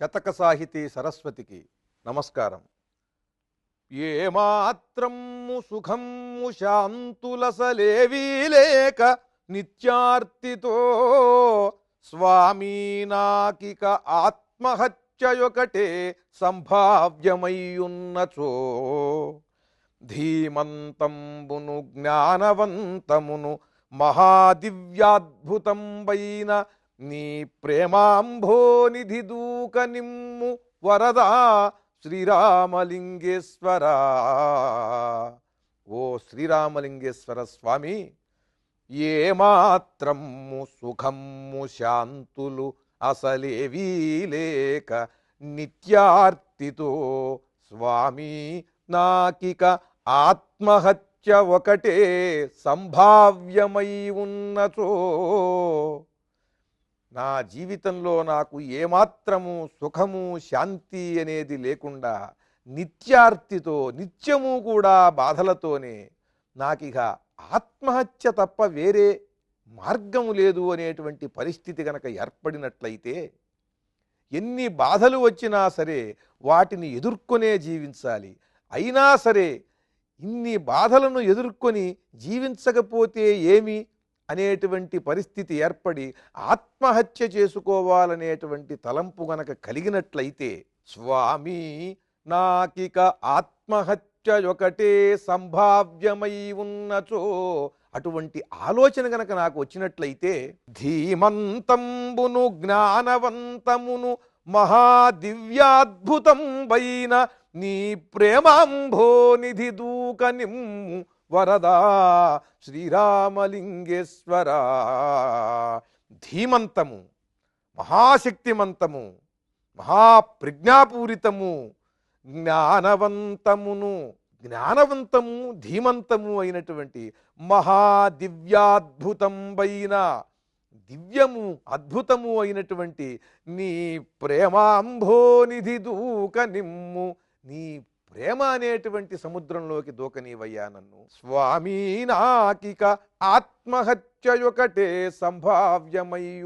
శతక సాహితీ సరస్వతికి నమస్కారం. ఏమాత్రము సుఖము శాంతులసలేవీలేక నిత్యార్తితో స్వామీ నాకిక ఆత్మహత్యయొకటే సంభావ్యమయ్యున్నచో. ధీమంతంబును జ్ఞానవంతమును మహాదివ్యాద్భుతంబైన నీ ప్రేమాంభోనిధి దూక నిమ్ము వరదా శ్రీరామలింగేశ్వరా. ఓ శ్రీరామలింగేశ్వర స్వామి ఏమాత్రము సుఖము శాంతులు అసలేవీ లేక నిత్యార్తితో స్వామి నాకిక ఆత్మహత్య ఒకటే సంభావ్యమై ఉన్నచో. నా జీవితంలో నాకు ఏమాత్రము సుఖము శాంతి అనేది లేకుండా నిత్యార్తితో నిత్యము కూడా బాధలతోనే నాకిక ఆత్మహత్య తప్ప వేరే మార్గము లేదు అనేటువంటి పరిస్థితి గనక ఏర్పడినట్లయితే ఎన్ని బాధలు వచ్చినా సరే వాటిని ఎదుర్కొనే జీవించాలి. అయినా సరే ఇన్ని బాధలను ఎదుర్కొని జీవించకపోతే ఏమి? అనేటువంటి పరిస్థితి ఏర్పడి ఆత్మహత్య చేసుకోవాలనేటువంటి తలంపు గనక కలిగినట్లయితే స్వామి నాకిక ఆత్మహత్య ఒకటే సంభావ్యమై ఉన్నచో అటువంటి ఆలోచన గనక నాకు వచ్చినట్లయితే ధీమంతంబును జ్ఞానవంతమును మహాదివ్యాద్భుతం వైన నీ ప్రేమాంభోనిధి దూక నిమ్ము వరదా శ్రీరామలింగేశ్వర. ధీమంతము మహాశక్తిమంతము మహాప్రజ్ఞాపూరితము జ్ఞానవంతమును జ్ఞానవంతము ధీమంతము అయినటువంటి మహాదివ్యాద్భుతంబైన దివ్యము అద్భుతము అయినటువంటి నీ ప్రేమాంభోనిధి దూక నిమ్ము నీ ప్రేమ అనేటువంటి సముద్రంలోకి దూకనీవయ్యా నన్ను. స్వామి నాకిక ఆత్మహత్యయొకటే సంభావ్యమై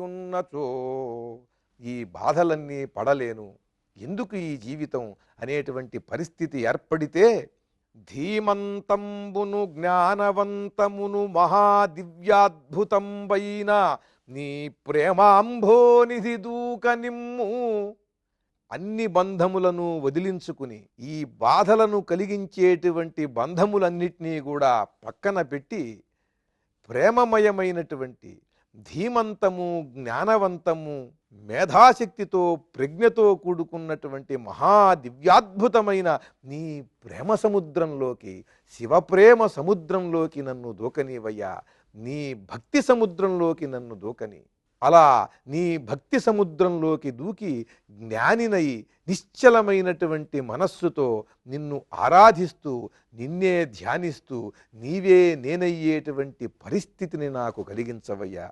ఈ బాధలన్నీ పడలేను. ఎందుకు ఈ జీవితం అనేటువంటి పరిస్థితి ఏర్పడితే ధీమంతంబును జ్ఞానవంతమును మహాదివ్యాద్భుతంబైన నీ ప్రేమాంభోనిధి దూక నిమ్ము అన్ని బంధములను వదిలించుకుని ఈ బాధలను కలిగించేటువంటి బంధములన్నిటినీ కూడా పక్కన పెట్టి ప్రేమమయమైనటువంటి ధీమంతము జ్ఞానవంతము మేధాశక్తితో ప్రజ్ఞతో కూడుకున్నటువంటి మహా దివ్యాద్భుతమైన నీ ప్రేమ సముద్రంలోకి శివప్రేమ సముద్రంలోకి నన్ను దూకనివయ్యా. నీ భక్తి సముద్రంలోకి నన్ను దూకని. అలా నీ భక్తి సముద్రంలోకి దూకి జ్ఞానినై నిశ్చలమైనటువంటి మనస్సుతో నిన్ను ఆరాధిస్తూ నిన్నే ధ్యానిస్తూ నీవే నేనయ్యేటువంటి పరిస్థితిని నాకు కలిగించవయ్యా.